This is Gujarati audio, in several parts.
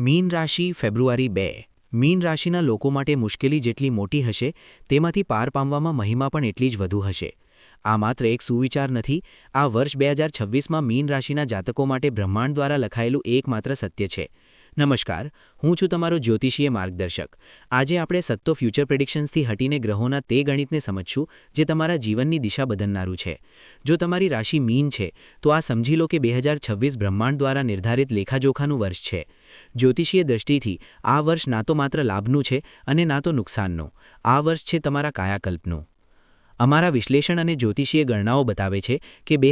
મીન રાશિ ફેબ્રુઆરી બે. મીન રાશિના લોકો માટે મુશ્કેલી જેટલી મોટી હશે, તેમાંથી પાર પામવામાં મહિમા પણ એટલી જ વધુ હશે. આ માત્ર એક સુવિચાર નથી, આ વર્ષ બે હજાર છવ્વીસમાં મીન રાશિના જાતકો માટે બ્રહ્માંડ દ્વારા લખાયેલું એકમાત્ર સત્ય છે. નમસ્કાર, હું છું તમારો જ્યોતિષીય માર્ગદર્શક. આજે આપણે સત્તો ફ્યુચર પ્રેડિક્શન્સથી હટીને ગ્રહોના તે ગણિતને સમજશું, જે તમારા જીવનની દિશા બદલનારું છે. જો તમારી રાશિ મીન છે, તો આ સમજી લો કે બે બ્રહ્માંડ દ્વારા નિર્ધારિત લેખાજોખાનું વર્ષ છે. જ્યોતિષીય દ્રષ્ટિથી, આ વર્ષ ના તો માત્ર લાભનું છે અને ના તો નુકસાનનું. આ વર્ષ છે તમારા કાયાકલ્પનું. અમારા વિશ્લેષણ અને જ્યોતિષીય ગણનાઓ બતાવે છે કે બે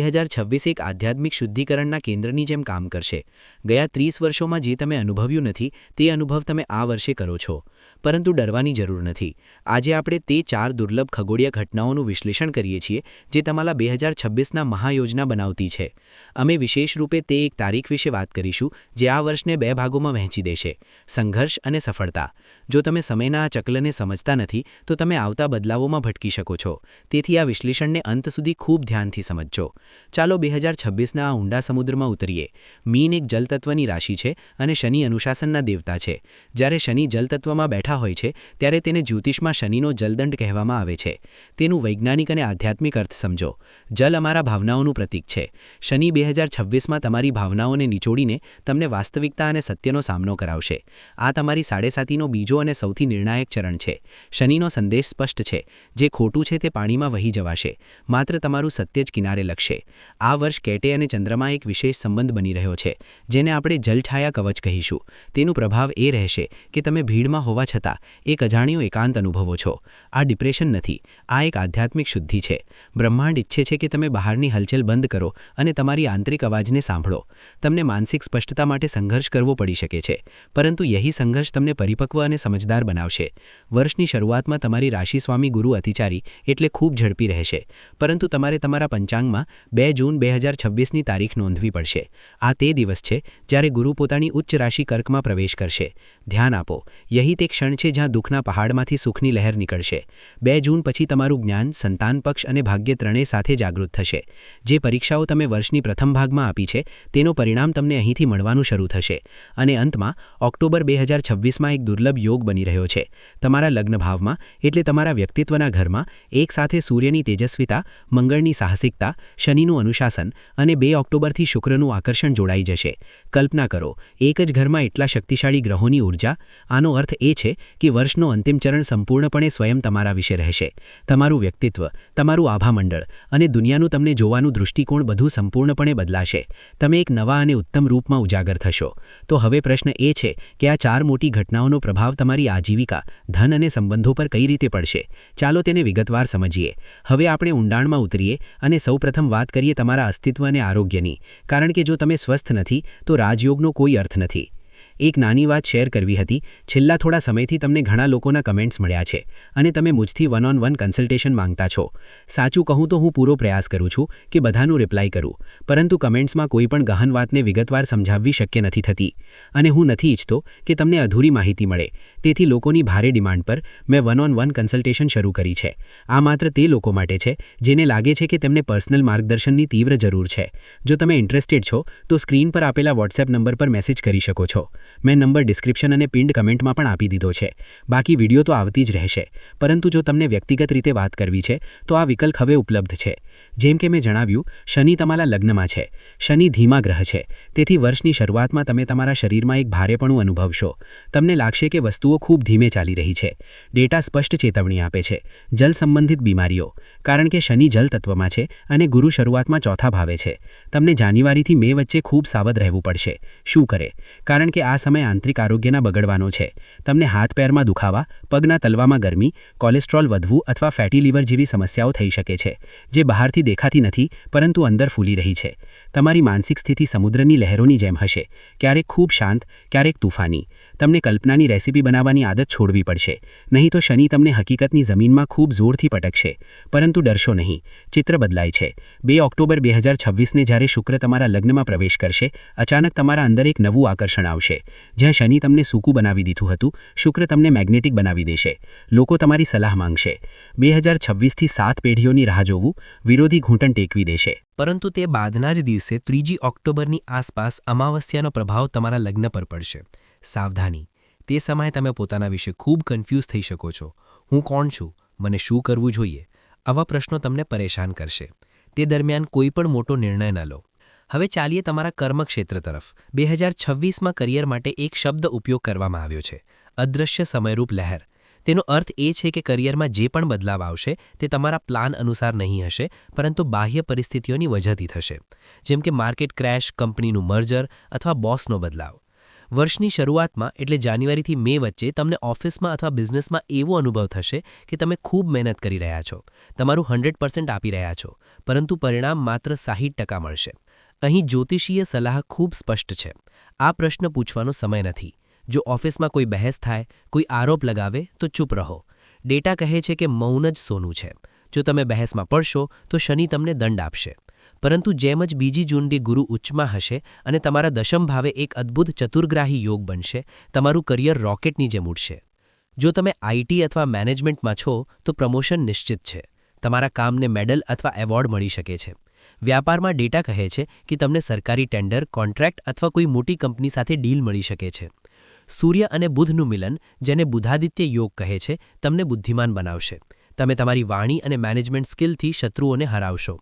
એક આધ્યાત્મિક શુદ્ધિકરણના કેન્દ્રની જેમ કામ કરશે. ગયા ત્રીસ વર્ષોમાં જે તમે અનુભવ્યું નથી, તે અનુભવ તમે આ વર્ષે કરો છો. પરંતુ ડરવાની જરૂર નથી. આજે આપણે તે ચાર દુર્લભ ખગોળીય ઘટનાઓનું વિશ્લેષણ કરીએ છીએ, જે તમારા બે હજાર છવ્વીસના મહાયોજના બનાવતી છે. અમે વિશેષ રૂપે તે એક તારીખ વિશે વાત કરીશું, જે આ વર્ષને બે ભાગોમાં વહેંચી દેશે. સંઘર્ષ અને સફળતા. જો તમે સમયના આ ચક્રને સમજતા નથી, તો તમે આવતા બદલાવોમાં ભટકી શકો છો. તેથી આ વિશ્લેષણને અંત સુધી ખૂબ ધ્યાનથી સમજજો. ચાલો બે હજાર છવ્વીસના આ ઊંડા સમુદ્રમાં ઉતરીએ. મીન એક જલતત્વની રાશિ છે અને શનિ અનુશાસનના દેવતા છે. જ્યારે શનિ જલતત્વમાં બેઠા હોય છે, ત્યારે તેને જ્યોતિષમાં શનિનો જલદંડ કહેવામાં આવે છે. તેનું વૈજ્ઞાનિક અને આધ્યાત્મિક અર્થ સમજો. જલ અમારા ભાવનાઓનું પ્રતીક છે. શનિ બે હજાર છવ્વીસમાં તમારી ભાવનાઓને નિચોડીને તમને વાસ્તવિકતા અને સત્યનો સામનો કરાવશે. આ તમારી સાડેસાતીનો બીજો અને સૌથી નિર્ણાયક ચરણ છે. શનિનો સંદેશ સ્પષ્ટ છે. જે ખોટું છે તે પાણીમાં વહી જવાશે. માત્ર તમારું સત્ય જ કિનારે લખશે. આ વર્ષ કેટે અને ચંદ્રમાં એક વિશેષ સંબંધ બની રહ્યો છે, જેને આપણે જલછાયા કવચ કહીશું. તેનું પ્રભાવ એ રહેશે કે તમે ભીડમાં હોવા છતાં એક અજાણ્યો એકાંત અનુભવો છો. આ ડિપ્રેશન નથી, આ એક આધ્યાત્મિક શુદ્ધિ છે. બ્રહ્માંડ ઈચ્છે છે કે તમે બહારની હલચલ બંધ કરો અને તમારી આંતરિક અવાજને સાંભળો. તમને માનસિક સ્પષ્ટતા માટે સંઘર્ષ કરવો પડી શકે છે, પરંતુ યહી સંઘર્ષ તમને પરિપક્વ અને સમજદાર બનાવશે. વર્ષની શરૂઆતમાં તમારી રાશિ સ્વામી ગુરુ અતિચારી એટલે ખૂબ ઝડપી રહેશે. પરંતુ તમારે તમારા પંચાંગમાં બે જૂન બે હજાર છવ્વીસની તારીખ નોંધવી પડશે. આ તે દિવસ છે જ્યારે ગુરુ પોતાની ઉચ્ચ રાશિ કર્કમાં પ્રવેશ કરશે. ધ્યાન આપો, યહી તે ક્ષણ છે જ્યાં દુઃખના પહાડમાંથી સુખની લહેર નીકળશે. બે જૂન પછી તમારું જ્ઞાન, સંતાન પક્ષ અને ભાગ્ય ત્રણેય સાથે જાગૃત થશે. જે પરીક્ષાઓ તમે વર્ષની પ્રથમ ભાગમાં આપી છે, તેનો પરિણામ તમને અહીંથી મળવાનું શરૂ થશે. અને અંતમાં, ઓક્ટોબર બે હજાર છવ્વીસમાં એક દુર્લભ યોગ બની રહ્યો છે. તમારા લગ્નભાવમાં, એટલે તમારા વ્યક્તિત્વના ઘરમાં, એક સાથે સૂર્યની તેજસ્વીતા, મંગળની સાહસિકતા, શનિનું અનુશાસન અને બે ઓક્ટોબરથી શુક્રનું આકર્ષણ જોડાઈ જશે. કલ્પના કરો, એક જ ઘરમાં એટલા શક્તિશાળી ગ્રહોની ઊર્જા, આનો અર્થ એ છે કે વર્ષનો અંતિમ ચરણ સંપૂર્ણપણે સ્વયં તમારા વિશે રહેશે. તમારું વ્યક્તિત્વ, તમારું આભામંડળ અને દુનિયાનું તમને જોવાનું દૃષ્ટિકોણ બધું સંપૂર્ણપણે બદલાશે. તમે એક નવા અને ઉત્તમ રૂપમાં ઉજાગર થશો. તો હવે પ્રશ્ન એ છે કે આ ચાર મોટી ઘટનાઓનો પ્રભાવ તમારી આજીવિકા, ધન અને સંબંધો પર કઈ રીતે પડશે? ચાલો તેને વિગતવાર સમજીએ. હવે આપણે ઊંડાણમાં ઉતરીએ અને સૌપ્રથમ વાત કરીએ તમારા અસ્તિત્વ અને આરોગ્યની. કારણ કે જો તમે સ્વસ્થ નથી, તો રાજયોગનો કોઈ અર્થ નથી. એક નાની વાત શેર કરવી હતી. છેલ્લા થોડા સમયથી તમને ઘણા લોકોના કમેન્ટ્સ મળ્યા છે અને તમે મુજથી વન ઓન વન કન્સલ્ટેશન માંગતા છો. સાચું કહું તો હું પૂરો પ્રયાસ કરું છું કે બધાનું રિપ્લાય કરું, પરંતુ કમેન્ટ્સમાં કોઈ પણ ગહન વાતને વિગતવાર સમજાવવી શક્ય નથી થતી. અને હું નથી ઈચ્છતો કે તમને અધૂરી માહિતી મળે. તેથી લોકોની ભારે ડિમાન્ડ પર મેં વન ઓન વન કન્સલ્ટેશન શરૂ કરી છે. આ માત્ર તે લોકો માટે છે જેને લાગે છે કે તેમને પર્સનલ માર્ગદર્શનની તીવ્ર જરૂર છે. જો તમે ઇન્ટરેસ્ટેડ છો, તો સ્ક્રીન પર આપેલા વોટ્સએપ નંબર પર મેસેજ કરી શકો છો. મેં નંબર ડિસ્ક્રિપ્શન અને પિન્ડ કમેન્ટમાં પણ આપી દીધો છે. બાકી વીડિયો તો આવતી જ રહેશે. પરંતુ જો તમને વ્યક્તિગત રીતે વાત કરવી છે, તો આ વિકલ્પ હવે ઉપલબ્ધ છે. જેમ કે મેં જણાવ્યું, શનિ તમારા લગ્નમાં છે. શનિ ધીમા ગ્રહ છે. તેથી વર્ષની શરૂઆતમાં તમે તમારા શરીરમાં એક ભારેપણું અનુભવશો. તમને લાગશે કે વસ્તુઓ ખૂબ ધીમે ચાલી રહી છે. ડેટા સ્પષ્ટ ચેતવણી આપે છે. જલ સંબંધિત બીમારીઓ. કારણ કે શનિ જલ તત્વમાં છે અને ગુરુ શરૂઆતમાં ચોથા ભાવે છે. તમને જાન્યુઆરીથી મે વચ્ચે ખૂબ સાવધ રહેવું પડશે. શું કરે? કારણ કે આ સમય આંતરિક આરોગ્યના બગડવાનો છે. તમને હાથ પેરમાં દુખાવા, પગના તલવામાં ગરમી, કોલેસ્ટ્રોલ વધવું અથવા ફેટી લીવર જેવી સમસ્યાઓ થઈ શકે છે, જે બહારથી દેખાતી નથી, પરંતુ અંદર ફૂલી રહી છે. તમારી માનસિક સ્થિતિ સમુદ્રની લહેરોની જેમ હશે. ક્યારેક ખૂબ શાંત, ક્યારેક તુફાની. તમને કલ્પનાની રેસીપી બનાવવાની આદત છોડવી પડશે. નહીં તો શનિ તમને હકીકતની જમીનમાં ખૂબ જોરથી પટકશે. પરંતુ ડરશો નહીં. ચિત્ર બદલાય છે. બે ઓક્ટોબર બે હજાર છવ્વીસને જ્યારે શુક્ર તમારા લગ્નમાં પ્રવેશ કરશે, અચાનક તમારા અંદર એક નવું આકર્ષણ આવશે. જ્યાં શનિ તમને સૂકું બનાવી દીધું હતું, શુક્ર તમને મેગ્નેટિક બનાવી દેશે. લોકો તમારી સલાહ માંગશે. બે હજાર છવ્વીસથી સાત પેઢીઓની રાહ જોવું, વિરોધી ઘૂંટણ ટેકવી દેશે. પરંતુ તે બાદના જ દિવસે ત્રીજી ઓક્ટોબરની આસપાસ અમાવસ્યાનો પ્રભાવ તમારા લગ્ન પર પડશે. સાવધાની. તે સમયે તમે પોતાના વિશે ખૂબ કન્ફ્યુઝ થઈ શકો છો. હું કોણ છું? મને શું કરવું જોઈએ? આવા પ્રશ્નો તમને પરેશાન કરશે. તે દરમિયાન કોઈ પણ મોટો નિર્ણય ન લો. હવે ચાલીએ તમારા કર્મક્ષેત્ર તરફ. બે હજાર છવ્વીસમાં કરિયર માટે એક શબ્દ ઉપયોગ કરવામાં આવ્યો છે. અદૃશ્ય સમયરૂપ લહેર. તેનો અર્થ એ છે કે કરિયરમાં જે પણ બદલાવ આવશે, તે તમારા પ્લાન અનુસાર નહીં હશે, પરંતુ બાહ્ય પરિસ્થિતિઓની વજહથી થશે. જેમ કે માર્કેટ ક્રેશ, કંપનીનું મર્જર અથવા બોસનો બદલાવ. વર્ષની શરૂઆતમાં, એટલે જાન્યુઆરીથી મે વચ્ચે, તમને ઓફિસમાં અથવા બિઝનેસમાં એવો અનુભવ થશે કે તમે ખૂબ મહેનત કરી રહ્યા છો. તમારું હંડ્રેડ આપી રહ્યા છો, પરંતુ પરિણામ માત્ર સાહીઠ મળશે. અહીં જ્યોતિષીય સલાહ ખૂબ સ્પષ્ટ છે. આ પ્રશ્ન પૂછવાનો સમય નથી. જો ઓફિસમાં કોઈ બહેસ થાય, કોઈ આરોપ લગાવે, તો ચૂપ રહો. ડેટા કહે છે કે મૌન જ સોનું છે. જો તમે બહેસમાં પડશો, તો શનિ તમને દંડ આપશે. પરંતુ જેમ જ બીજી જૂનડી ગુરુ ઉચ્ચમાં હશે અને તમારા દશમ ભાવે એક અદ્ભુત ચતુર્ગ્રાહી યોગ બનશે, તમારું કરિયર રોકેટની જેમ ઉડશે. જો તમે આઈટી અથવા મેનેજમેન્ટમાં છો, તો પ્રમોશન નિશ્ચિત છે. તમારા કામને મેડલ અથવા એવોર્ડ મળી શકે છે. વ્યાપારમાં ડેટા કહે છે કે તમને સરકારી ટેન્ડર, કોન્ટ્રાક્ટ અથવા કોઈ મોટી કંપની સાથે ડીલ મળી શકે છે. સૂર્ય અને બુધનું મિલન, જેને બુધાદિત્ય યોગ કહે છે, તમને બુદ્ધિમાન બનાવશે. તમે તમારી વાણી અને મેનેજમેન્ટ સ્કિલથી શત્રુઓને હરાવશો.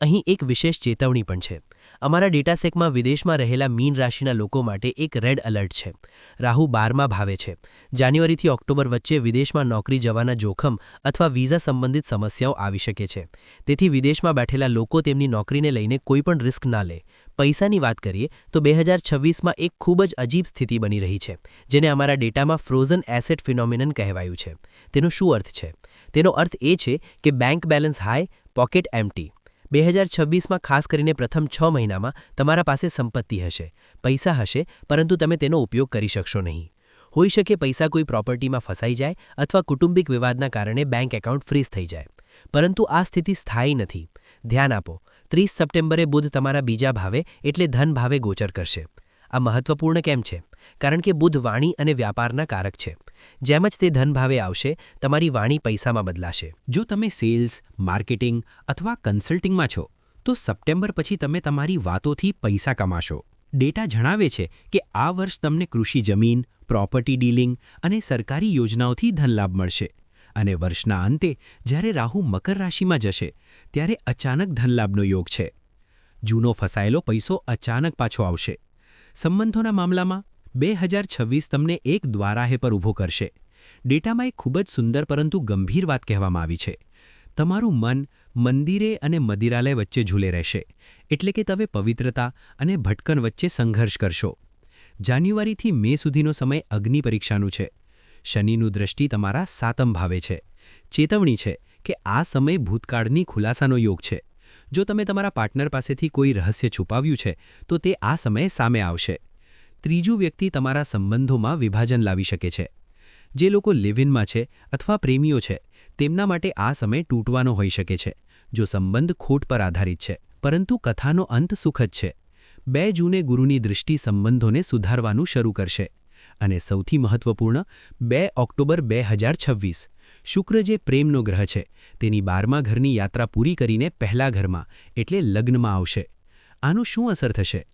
અહીં એક વિશેષ ચેતવણી પણ છે. અમારા ડેટાસેકમાં વિદેશમાં રહેલા મીન રાશિના લોકો માટે એક રેડ એલર્ટ છે. રાહુ બારમાં ભાવે છે. જાન્યુઆરીથી ઓક્ટોબર વચ્ચે વિદેશમાં નોકરી જવાના જોખમ અથવા વિઝા સંબંધિત સમસ્યાઓ આવી શકે છે. તેથી વિદેશમાં બેઠેલા લોકો તેમની નોકરીને લઈને કોઈપણ રિસ્ક ના લે. પૈસાની વાત કરીએ, તો બે હજાર છવ્વીસમાં એક ખૂબ જ અજીબ સ્થિતિ બની રહી છે, જેને અમારા ડેટામાં ફ્રોઝન એસેટ ફિનોમિનન કહેવાયું છે. તેનો શું અર્થ છે? તેનો અર્થ એ છે કે bank balance high pocket empty બે હજાર છવ્વીસમાં ખાસ કરીને પ્રથમ છ મહિનામાં તમારા પાસે સંપત્તિ હશે, પૈસા હશે, પરંતુ તમે તેનો ઉપયોગ કરી શકશો નહીં. હોઈ શકે પૈસા કોઈ પ્રોપર્ટીમાં ફસાઈ જાય અથવા કુટુંબિક વિવાદના કારણે બેંક એકાઉન્ટ ફ્રીઝ થઈ જાય. પરંતુ આ સ્થિતિ સ્થાયી નથી. ધ્યાન આપો ત્રીસ સપ્ટેમ્બરે બુધ તમારા બીજા ભાવે એટલે ધન ભાવે ગોચર કરશે. આ મહત્વપૂર્ણ કેમ છે? કારણ કે બુધ વાણી અને વ્યાપારના કારક છે. જેમ જ તે ધન ભાવે આવશે, તમારી વાણી પૈસામાં બદલાશે. જો તમે સેલ્સ, માર્કેટિંગ અથવા કન્સલ્ટિંગમાં છો, તો સપ્ટેમ્બર પછી તમે તમારી વાતોથી પૈસા કમાશો. ડેટા જણાવે છે કે આ વર્ષ તમને કૃષિ જમીન, પ્રોપર્ટી ડીલિંગ અને સરકારી યોજનાઓથી ધનલાભ મળશે. અને વર્ષના અંતે જ્યારે રાહુ મકર રાશિમાં જશે, ત્યારે અચાનક ધનલાભનો યોગ છે. જૂનો ફસાયેલો પૈસો અચાનક પાછો આવશે. સંબંધોના મામલામાં બે હજાર છવ્વીસ તમને એક દ્વારાહે પર ઊભો કરશે. ડેટામાં એક ખૂબ જ સુંદર પરંતુ ગંભીર વાત કહેવામાં આવી છે. તમારું મન મંદિરે અને મદિરાલય વચ્ચે ઝૂલે રહેશે. એટલે કે તમે પવિત્રતા અને ભટકન વચ્ચે સંઘર્ષ કરશો. જાન્યુઆરીથી મે સુધીનો સમય અગ્નિ પરીક્ષાનું છે. શનિનું દ્રષ્ટિ તમારા સાતમ ભાવે છે. ચેતવણી છે કે આ સમય ભૂતકાળની ખુલાસાનો યોગ છે. જો તમે તમારા પાર્ટનર પાસેથી કોઈ રહસ્ય છુપાવ્યું છે, તો તે આ સમયે સામે આવશે. ત્રીજું વ્યક્તિ તમારા સંબંધોમાં વિભાજન લાવી શકે છે. જે લોકો લિવિનમાં છે અથવા પ્રેમીઓ છે, તેમના માટે આ સમય તૂટવાનો હોઈ શકે છે. જો સંબંધ ખોટ પર આધારિત છે, પરંતુ કથાનો અંત સુખદ છે. બે જૂને ગુરુની દૃષ્ટિ સંબંધોને સુધારવાનું શરૂ કરશે. અને સૌથી મહત્વપૂર્ણ, બે ઓક્ટોબર બે હજાર છવ્વીસ. શુક્ર જે પ્રેમનો ગ્રહ છે, તેની બારમા ઘરની યાત્રા પૂરી કરીને પહેલા ઘરમાં, એટલે લગ્નમાં આવશે. આનું શું અસર થશે?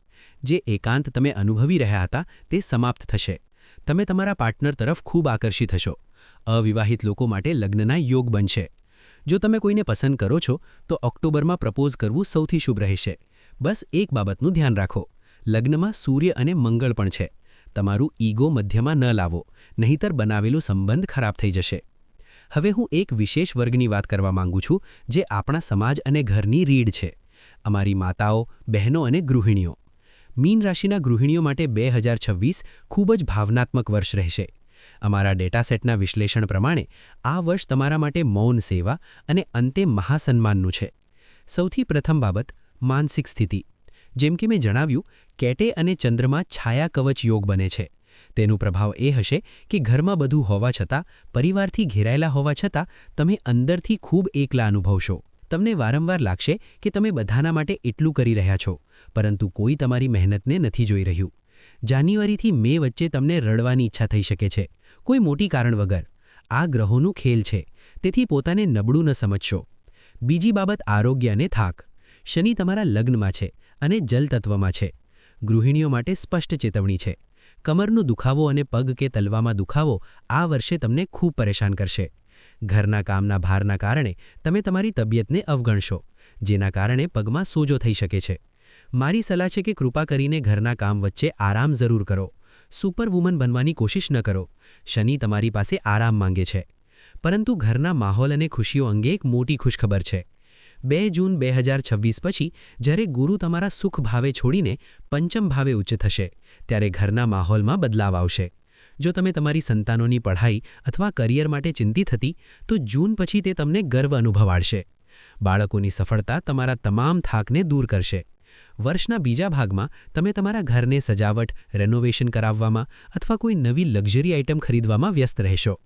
જે એકાંત તમે અનુભવી રહ્યા હતા, તે સમાપ્ત થશે. તમે તમારા પાર્ટનર તરફ ખૂબ આકર્ષિત થશો અવિવાહિત લોકો માટે લગ્નના યોગ બનશે. જો તમે કોઈને પસંદ કરો છો, તો ઓક્ટોબરમાં પ્રપોઝ કરવું સૌથી શુભ રહેશે. બસ એક બાબતનું ધ્યાન રાખો. લગ્નમાં સૂર્ય અને મંગળ પણ છે. તમારું ઈગો મધ્યમાં ન લાવો, નહીંતર બનાવેલું સંબંધ ખરાબ થઈ જશે. હવે હું એક વિશેષ વર્ગની વાત કરવા માંગુ છું, જે આપણા સમાજ અને ઘરની રીડ છે. અમારી માતાઓ, બહેનો અને ગૃહિણીઓ. મીન રાશિના ગૃહિણીઓ માટે બે હજાર છવ્વીસ ખૂબ જ ભાવનાત્મક વર્ષ રહેશે. અમારા ડેટાસેટના વિશ્લેષણ પ્રમાણે, આ વર્ષ તમારા માટે મૌન સેવા અને અંતે મહાસન્માનનું છે. સૌથી પ્રથમ બાબત, માનસિક સ્થિતિ. જેમ કે મેં જણાવ્યું, કેટે અને ચંદ્રમાં છાયા કવચ યોગ બને છે. તેનો પ્રભાવ એ હશે કે ઘરમાં બધું હોવા છતાં, પરિવારથી ઘેરાયેલા હોવા છતાં, તમે અંદરથી ખૂબ એકલા અનુભવશો. તમને વારંવાર લાગશે કે તમે બધાના માટે એટલું કરી રહ્યા છો, પરંતુ કોઈ તમારી મહેનતને નથી જોઈ રહ્યું. જાન્યુઆરીથી મે વચ્ચે તમને રડવાની ઈચ્છા થઈ શકે છે, કોઈ મોટી કારણ વગર. આ ગ્રહોનું ખેલ છે, તેથી પોતાને નબળું ન સમજશો. બીજી બાબત આરોગ્ય અને થાક. શનિ તમારા લગ્નમાં છે અને જલ તત્વમાં છે. ગૃહિણીઓ માટે સ્પષ્ટ ચેતવણી છે. કમરનો દુખાવો અને પગ કે તલવામાં દુખાવો આ વર્ષે તમને ખૂબ પરેશાન કરશે. ઘરના કામના ભારના કારણે તમે તમારી તબિયતને અવગણશો, જેના કારણે પગમાં સોજો થઈ શકે છે. મારી સલાહ છે કે કૃપા કરીને ઘરના કામ વચ્ચે આરામ જરૂર કરો. સુપરવુમન બનવાની કોશિશ ન કરો. શનિ તમારી પાસે આરામ માંગે છે. પરંતુ ઘરના માહોલ અને ખુશીઓ અંગે એક મોટી ખુશખબર છે. બે જૂન બે હજાર છવ્વીસ પછી, જ્યારે ગુરુ તમારા સુખ ભાવે છોડીને પંચમ ભાવે ઉચ્ચ થશે, ત્યારે ઘરના માહોલમાં બદલાવ આવશે. જો તમે તમારી સંતાનોની પઢાઈ અથવા કરિયર માટે ચિંતિત હતી, તો જૂન પછી તે તમને ગર્વ અનુભવાડશે. બાળકોની સફળતા તમારા તમામ થાકને દૂર કરશે. વર્ષના બીજા ભાગમાં, તમે તમારા ઘરને સજાવટ રેનોવેશન કરાવવામાં અથવા કોઈ નવી લક્ઝરી આઇટમ ખરીદવામાં વ્યસ્ત રહેશો.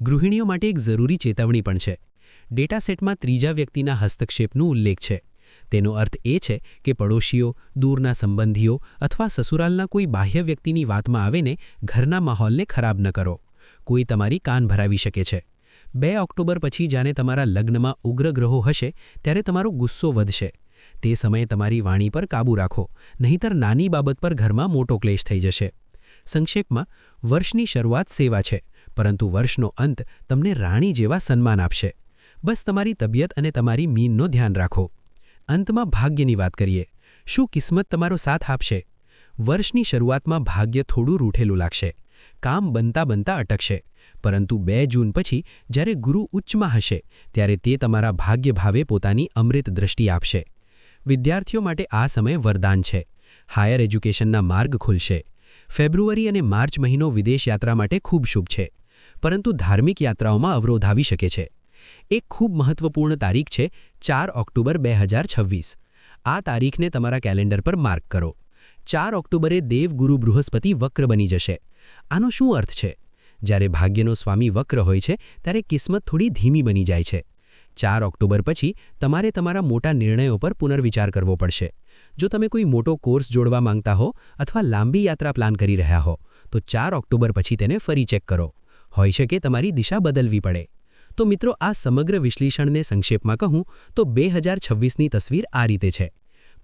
ગૃહિણીઓ માટે એક જરૂરી ચેતવણી પણ છે. ડેટા સેટમાં ત્રીજા વ્યક્તિના હસ્તક્ષેપનો ઉલ્લેખ છે. તેનો અર્થ એ છે કે પડોશીઓ, દૂરના સંબંધીઓ અથવા સસુરાલના કોઈ બાહ્ય વ્યક્તિની વાતમાં આવીને ઘરના માહોલને ખરાબ ન કરો. કોઈ તમારી કાન ભરાવી શકે છે. બે ઓક્ટોબર પછી જાણે તમારા લગ્નમાં ઉગ્ર ગ્રહો હશે, ત્યારે તમારો ગુસ્સો વધશે. તે સમયે તમારી વાણી પર કાબૂ રાખો, નહીંતર નાની બાબત પર ઘરમાં મોટો ક્લેશ થઈ જશે. સંક્ષેપમાં, વર્ષની શરૂઆત સેવા છે, પરંતુ વર્ષનો અંત તમને રાણી જેવા સન્માન આપશે. બસ તમારી તબિયત અને તમારી મીનનો ધ્યાન રાખો. અંતમાં ભાગ્યની વાત કરીએ. શું કિસ્મત તમારો સાથ આપશે? વર્ષની શરૂઆતમાં ભાગ્ય થોડું રૂઠેલું લાગશે. કામ બનતા બનતા અટકશે. પરંતુ બે જૂન પછી જ્યારે ગુરુ ઉચ્ચમાં હશે, ત્યારે તે તમારા ભાગ્ય ભાવે પોતાની અમૃત દ્રષ્ટિ આપશે. વિદ્યાર્થીઓ માટે આ સમય વરદાન છે. હાયર એજ્યુકેશનના માર્ગ ખુલશે. ફેબ્રુઆરી અને માર્ચ મહિનો વિદેશ યાત્રા માટે ખૂબ શુભ છે. પરંતુ ધાર્મિક યાત્રાઓમાં અવરોધ આવી શકે છે. એક ખૂબ મહત્વપૂર્ણ તારીખ છે ચાર ઓક્ટોબર બે આ તારીખને તમારા કેલેન્ડર પર માર્ક કરો. ચાર ઓક્ટોબરે દેવગુરુ બૃહસ્પતિ વક્ર બની જશે. આનો શું અર્થ છે? જ્યારે ભાગ્યનો સ્વામી વક્ર હોય છે, ત્યારે કિસ્મત થોડી ધીમી બની જાય છે. ચાર ઓક્ટોબર પછી તમારે તમારા મોટા નિર્ણયો પર પુનર્વિચાર કરવો પડશે. જો તમે કોઈ મોટો કોર્સ જોડવા માંગતા હો અથવા લાંબી યાત્રા પ્લાન કરી રહ્યા હો, તો ચાર ઓક્ટોબર પછી તેને ફરી ચેક કરો. હોઈ શકે તમારી દિશા બદલવી પડે. તો મિત્રો આ સમગ્ર વિશ્લેષણને સંક્ષેપમાં કહું, તો બે હજાર છવ્વીસની તસવીર આ રીતે છે.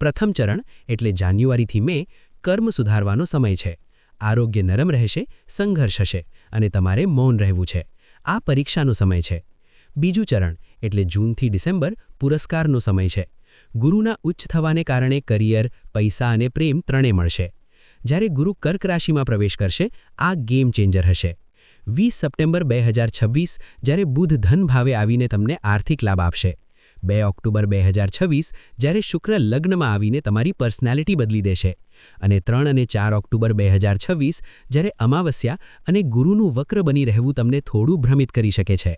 પ્રથમ ચરણ, એટલે જાન્યુઆરીથી મે, કર્મ સુધારવાનો સમય છે. આરોગ્ય નરમ રહેશે, સંઘર્ષ હશે અને તમારે મૌન રહેવું છે. આ પરીક્ષાનો સમય છે. બીજું ચરણ, એટલે જૂનથી ડિસેમ્બર, પુરસ્કારનો સમય છે. ગુરુના ઉચ્ચ થવાને કારણે કરિયર, પૈસા અને પ્રેમ ત્રણે મળશે. જ્યારે ગુરુ કર્ક રાશિમાં પ્રવેશ કરશે, આ ગેમ ચેન્જર હશે. વીસ સપ્ટેમ્બર બે હજાર છવ્વીસ, જ્યારે બુધ ધન ભાવે આવીને તમને આર્થિક લાભ આપશે. બે ઓક્ટોબર બે હજાર છવ્વીસ, જ્યારે શુક્ર લગ્નમાં આવીને તમારી પર્સનાલિટી બદલી દેશે. અને ત્રણ અને ચાર ઓક્ટોબર બે હજાર છવ્વીસ, જ્યારે અમાવસ્યા અને ગુરુનું વક્ર બની રહેવું તમને થોડું ભ્રમિત કરી શકે છે.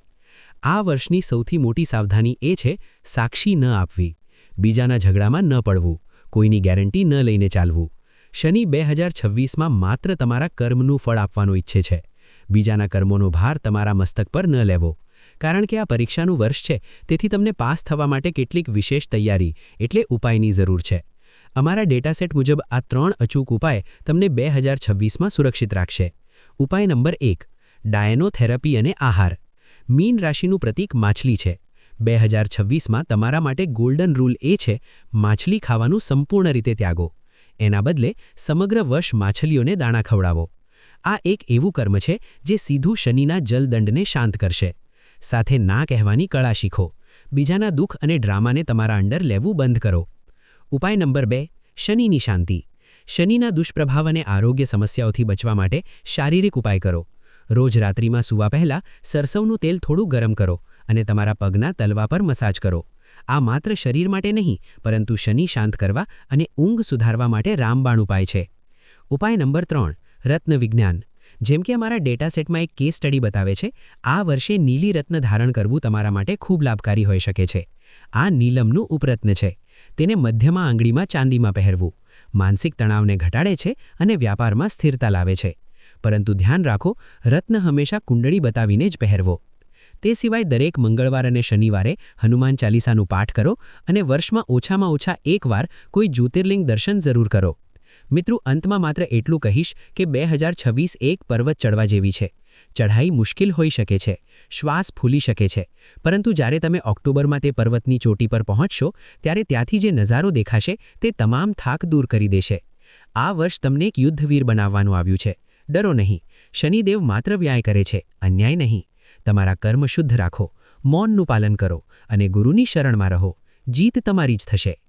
આ વર્ષની સૌથી મોટી સાવધાની એ છે, સાક્ષી ન આપવી. બીજાના ઝઘડામાં ન પડવું. કોઈની ગેરંટી ન લઈને ચાલવું. શનિ બે હજાર છવ્વીસમાં માત્ર તમારા કર્મનું ફળ આપવાનું ઈચ્છે છે. બીજાના કર્મોનો ભાર તમારા મસ્તક પર ન લેવો. કારણ કે આ પરીક્ષાનું વર્ષ છે, તેથી તમને પાસ થવા માટે કેટલીક વિશેષ તૈયારી એટલે ઉપાયની જરૂર છે. અમારા ડેટાસેટ મુજબ આ ત્રણ અચૂક ઉપાય તમને બે હજાર છવ્વીસમાં સુરક્ષિત રાખશે. ઉપાય નંબર એક, ડાયનોથેરાપી અને આહાર. મીન રાશિનું પ્રતીક માછલી છે. બે હજાર છવ્વીસમાં તમારા માટે ગોલ્ડન રૂલ એ છે, માછલી ખાવાનું સંપૂર્ણ રીતે ત્યાગો. એના બદલે સમગ્ર વર્ષ માછલીઓને દાણા ખવડાવો. આ એક એવું કર્મ છે જે સીધું શનિના જલદંડને શાંત કરશે. સાથે ના કહેવાની કળા શીખો. બીજાના દુઃખ અને ડ્રામાને તમારા અંડર લેવું બંધ કરો. ઉપાય નંબર બે, શનિની શાંતિ. શનિના દુષ્પ્રભાવ અને આરોગ્ય સમસ્યાઓથી બચવા માટે શારીરિક ઉપાય કરો. રોજ રાત્રિમાં સૂવા પહેલાં સરસવનું તેલ થોડું ગરમ કરો અને તમારા પગના તલવા પર મસાજ કરો. આ માત્ર શરીર માટે નહીં, પરંતુ શનિ શાંત કરવા અને ઊંઘ સુધારવા માટે રામબાણ ઉપાય છે. ઉપાય નંબર ત્રણ રત્ન વિજ્ઞાન જેમ કે અમારા ડેટા સેટમાં એક કેસ સ્ટડી બતાવે છે, આ વર્ષે નીલી રત્ન ધારણ કરવું તમારા માટે ખૂબ લાભકારી હોઈ શકે છે. આ નીલમનું ઉપરત્ન છે. તેને મધ્યમાં આંગળીમાં ચાંદીમાં પહેરવું. માનસિક તણાવને ઘટાડે છે અને વ્યાપારમાં સ્થિરતા લાવે છે. પરંતુ ધ્યાન રાખો, રત્ન હંમેશા કુંડળી બતાવીને જ પહેરવો. તે સિવાય દરેક મંગળવાર અને શનિવારે હનુમાન ચાલીસાનું પાઠ કરો અને વર્ષમાં ઓછામાં ઓછા એકવાર કોઈ જ્યોતિર્લિંગ દર્શન જરૂર કરો. મિત્રો, અંતમાં માત્ર એટલું કહીશ કે બે એક પર્વત ચડવા જેવી છે. ચઢાઈ મુશ્કેલ હોઈ શકે છે, શ્વાસ ફૂલી શકે છે. પરંતુ જ્યારે તમે ઓક્ટોબરમાં તે પર્વતની ચોટી પર પહોંચશો, ત્યારે ત્યાંથી જે નજારો દેખાશે તે તમામ થાક દૂર કરી દેશે. આ વર્ષ તમને એક યુદ્ધવીર બનાવવાનું આવ્યું છે. ડરો નહીં. શનિદેવ માત્ર વ્યાય કરે છે, અન્યાય નહીં. તમારા કર્મ શુદ્ધ રાખો, મૌનનું પાલન કરો અને ગુરુની શરણમાં રહો. જીત તમારી જ થશે.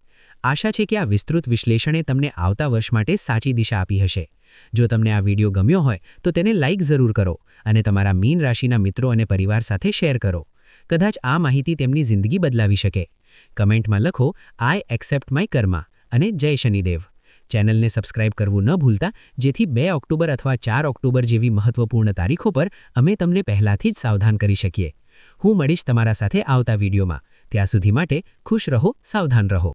આશા છે કે આ વિસ્તૃત વિશ્લેષણે તમને આવતા વર્ષ માટે સાચી દિશા આપી હશે. જો તમને આ વીડિયો ગમ્યો હોય, તો તેને લાઇક જરૂર કરો અને તમારા મીન રાશિના મિત્રો અને પરિવાર સાથે શેર કરો. કદાચ આ માહિતી તેમની જિંદગી બદલાવી શકે. કમેન્ટમાં લખો આઈ એક્સેપ્ટ માય કર્મા અને જય શનિદેવ ચેનલને સબસ્ક્રાઇબ કરવું ન ભૂલતા, જેથી બે ઓક્ટોબર અથવા ચાર ઓક્ટોબર જેવી મહત્વપૂર્ણ તારીખો પર અમે તમને પહેલાથી જ સાવધાન કરી શકીએ. હું મળીશ તમારા સાથે આવતા વિડીયોમાં. ત્યાં સુધી માટે ખુશ રહો, સાવધાન રહો.